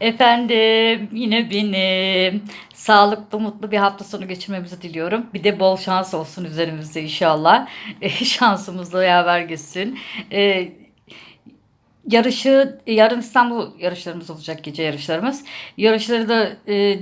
Efendim yine benim. Sağlıklı, mutlu bir hafta sonu geçirmemizi diliyorum. Bir de bol şans olsun üzerimizde inşallah. E, Şansımızla yaver gitsin. E, yarışı, yarın İstanbul yarışlarımız olacak, gece yarışlarımız. Yarışları da e,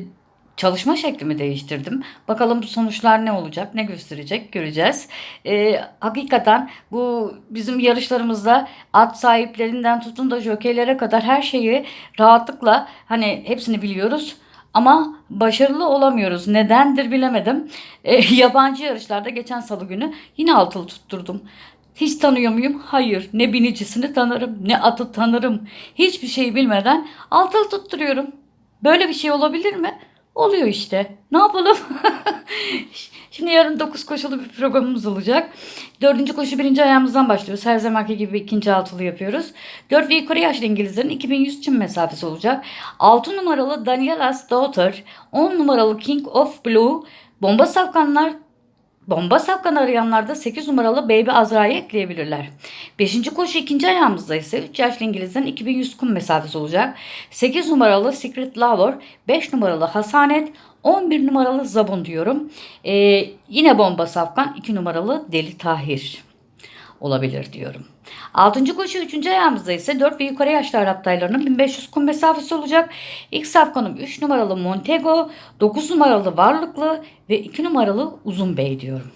çalışma şeklimi değiştirdim. Bakalım sonuçlar ne olacak, ne gösterecek göreceğiz. E, hakikaten bu bizim yarışlarımızda at sahiplerinden tutun da jokeylere kadar her şeyi rahatlıkla hani hepsini biliyoruz. Ama başarılı olamıyoruz. Nedendir bilemedim. E, yabancı yarışlarda geçen salı günü yine altılı tutturdum. Hiç tanıyor muyum? Hayır. Ne binicisini tanırım, ne atı tanırım. Hiçbir şey bilmeden altılı tutturuyorum. Böyle bir şey olabilir mi? Oluyor işte. Ne yapalım? Şimdi yarın 9 koşulu bir programımız olacak. Dördüncü koşu birinci ayağımızdan başlıyoruz. Her zamanki gibi ikinci altılı yapıyoruz. 4 ve yukarı yaşlı İngilizlerin 2100 çim mesafesi olacak. 6 numaralı Daniela's Daughter, 10 numaralı King of Blue, bomba safkanlar Bomba safkan arayanlarda 8 numaralı Baby Azra'yı ekleyebilirler. 5. koşu ikinci ayağımızda ise 3 yaşlı İngilizlerin 2100 kum mesafesi olacak. 8 numaralı Secret Lover, 5 numaralı Hasanet, 11 numaralı Zabun diyorum. Ee, yine bomba safkan 2 numaralı Deli Tahir olabilir diyorum. 6. koşu 3. ayağımızda ise 4 ve yukarı yaşlı Arap taylarının 1500 kum mesafesi olacak. İlk safkanım 3 numaralı Montego, 9 numaralı Varlıklı ve 2 numaralı Uzun Bey diyorum.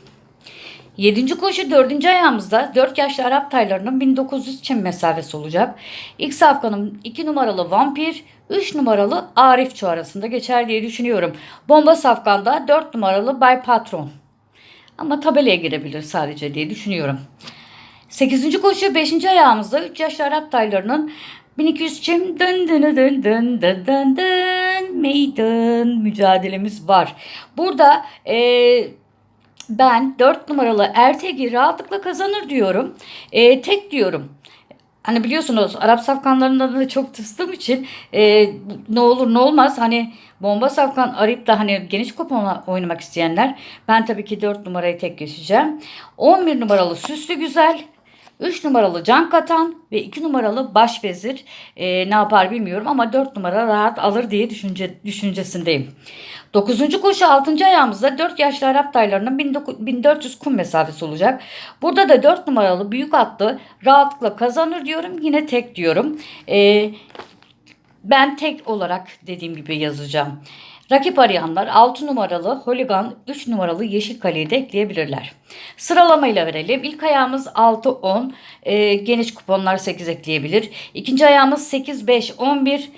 7. koşu 4. ayağımızda 4 yaşlı Arap taylarının 1900 çim mesafesi olacak. İlk safkanım 2 numaralı Vampir, 3 numaralı Arifço arasında geçer diye düşünüyorum. Bomba safkanda 4 numaralı Bay Patron. Ama tabelaya girebilir sadece diye düşünüyorum. 8. koşu 5. ayağımızda 3 yaşlı Arap taylarının 1200 çim dın dın dın dın dın dın dın meydan mücadelemiz var. Burada eee ben 4 numaralı Ertegi rahatlıkla kazanır diyorum. Ee, tek diyorum. Hani biliyorsunuz Arap safkanlarından da çok tıstığım için e, ne olur ne olmaz hani bomba safkan arayıp da hani geniş kuponla oynamak isteyenler ben tabii ki 4 numarayı tek geçeceğim. 11 numaralı Süslü Güzel 3 numaralı Can Katan ve 2 numaralı Baş Vezir e, ne yapar bilmiyorum ama 4 numara rahat alır diye düşünce, düşüncesindeyim. 9. koşu 6. ayağımızda 4 yaşlı Arap taylarının 1900 1400 kum mesafesi olacak. Burada da 4 numaralı büyük atlı rahatlıkla kazanır diyorum. Yine tek diyorum. E, ben tek olarak dediğim gibi yazacağım. Rakip arayanlar 6 numaralı Holigan, 3 numaralı Yeşil Kale'yi de ekleyebilirler. Sıralamayla verelim. İlk ayağımız 6-10, e, geniş kuponlar 8 ekleyebilir. İkinci ayağımız 8-5-11,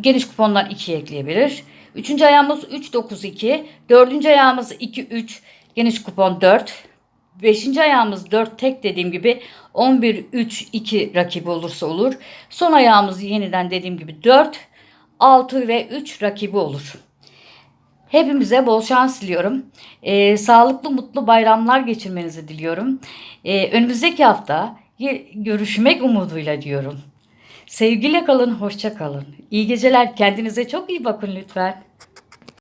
geniş kuponlar 2 ekleyebilir. Üçüncü ayağımız 3-9-2, dördüncü ayağımız 2-3, geniş kupon 4. Beşinci ayağımız 4 tek dediğim gibi 11-3-2 rakibi olursa olur. Son ayağımız yeniden dediğim gibi 4, 6 ve 3 rakibi olur. Hepimize bol şans diliyorum. Ee, sağlıklı, mutlu bayramlar geçirmenizi diliyorum. Ee, önümüzdeki hafta görüşmek umuduyla diyorum. Sevgiyle kalın, hoşça kalın. İyi geceler. Kendinize çok iyi bakın lütfen.